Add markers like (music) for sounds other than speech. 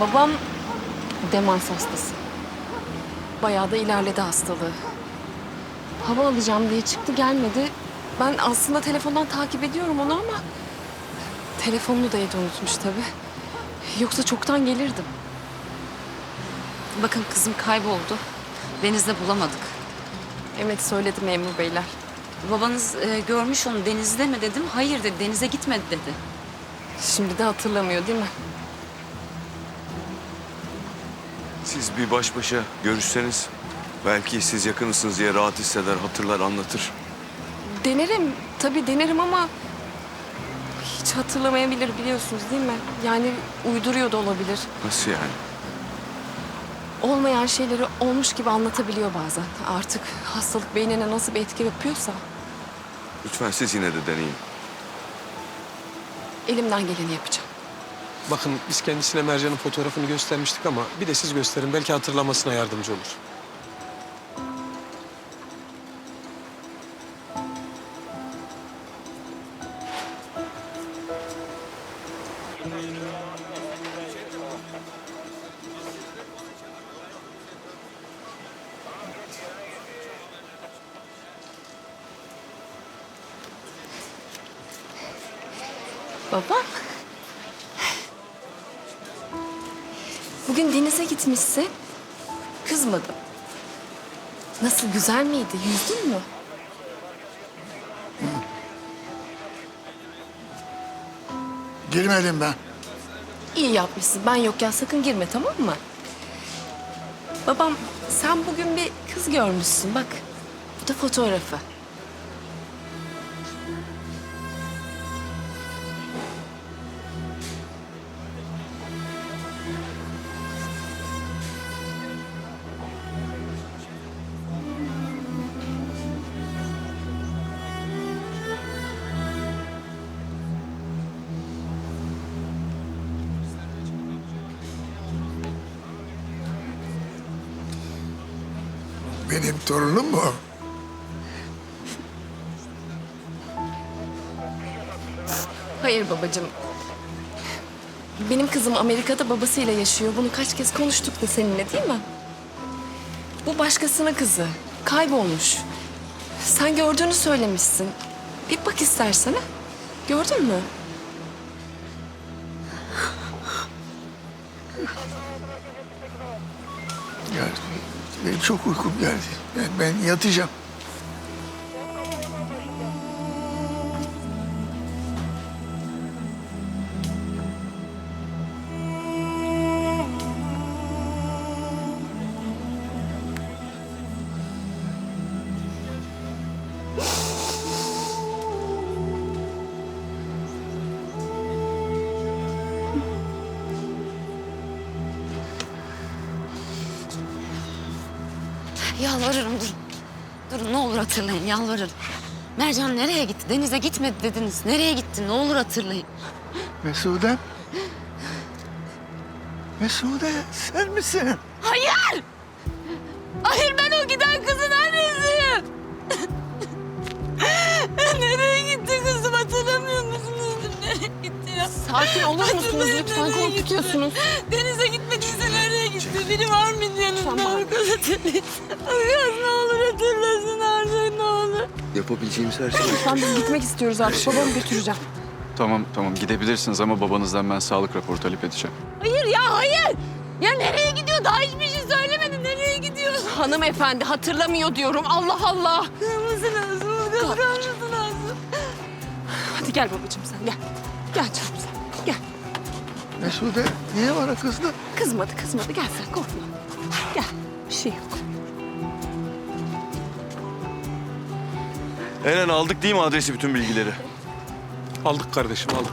Babam demans hastası. Bayağı da ilerledi hastalığı. Hava alacağım diye çıktı gelmedi. Ben aslında telefondan takip ediyorum onu ama... Telefonunu da evde unutmuş tabii. Yoksa çoktan gelirdim. Bakın kızım kayboldu. Denizde bulamadık. Evet söyledi memur beyler. Babanız e, görmüş onu denizde mi dedim. Hayır dedi denize gitmedi dedi. Şimdi de hatırlamıyor değil mi? Siz bir baş başa görüşseniz belki siz yakınısınız diye rahat hisseder, hatırlar, anlatır. Denerim. Tabii denerim ama... Hiç hatırlamayabilir biliyorsunuz değil mi? Yani uyduruyor da olabilir. Nasıl yani? olmayan şeyleri olmuş gibi anlatabiliyor bazen. Artık hastalık beynine nasıl bir etki yapıyorsa Lütfen siz yine de deneyin. elimden geleni yapacağım. Bakın biz kendisine Mercan'ın fotoğrafını göstermiştik ama bir de siz gösterin. Belki hatırlamasına yardımcı olur. Baba. Bugün denize gitmişsin. Kızmadım. Nasıl güzel miydi? Yüzdün mü? Girmedim ben. İyi yapmışsın. Ben yokken sakın girme tamam mı? Babam sen bugün bir kız görmüşsün bak. Bu da fotoğrafı. Benim torunum mu? Hayır babacığım. Benim kızım Amerika'da babasıyla yaşıyor. Bunu kaç kez konuştuk da seninle değil mi? Bu başkasının kızı. Kaybolmuş. Sen gördüğünü söylemişsin. Bir bak istersen ha. Gördün mü? Ya, benim çok uykum geldi. Ben, ben yatacağım. Yalvarırım durun. Durun ne olur hatırlayın yalvarırım. Mercan nereye gitti? Denize gitmedi dediniz. Nereye gitti? Ne olur hatırlayın. Mesude. Mesude sen misin? Hayır! Hayır ben o giden kızın annesiyim. (laughs) nereye gitti kızım hatırlamıyor musunuz? Nereye gitti ya? Sakin olur musunuz lütfen? Korkutuyorsunuz. Denize gitmediyse gitti? Biri var mı yanında? Tamam. Arkadaş ne olur hatırlasın artık ne olur. Yapabileceğimiz her şey. Lütfen biz gitmek istiyoruz artık. Babamı götüreceğim. Tamam tamam gidebilirsiniz ama babanızdan ben sağlık raporu talep edeceğim. Hayır ya hayır. Ya nereye gidiyor? Daha hiçbir şey söylemedin. Nereye gidiyor? Hanımefendi hatırlamıyor diyorum. Allah Allah. Kırmızı lazım. Kırmızı lazım. Hadi gel babacığım sen gel. Gel canım. Mesude niye bana kızdın? Kızmadı kızmadı. Gel sen korkma. Gel. Bir şey yok. Eren aldık değil mi adresi bütün bilgileri? Aldık kardeşim aldık.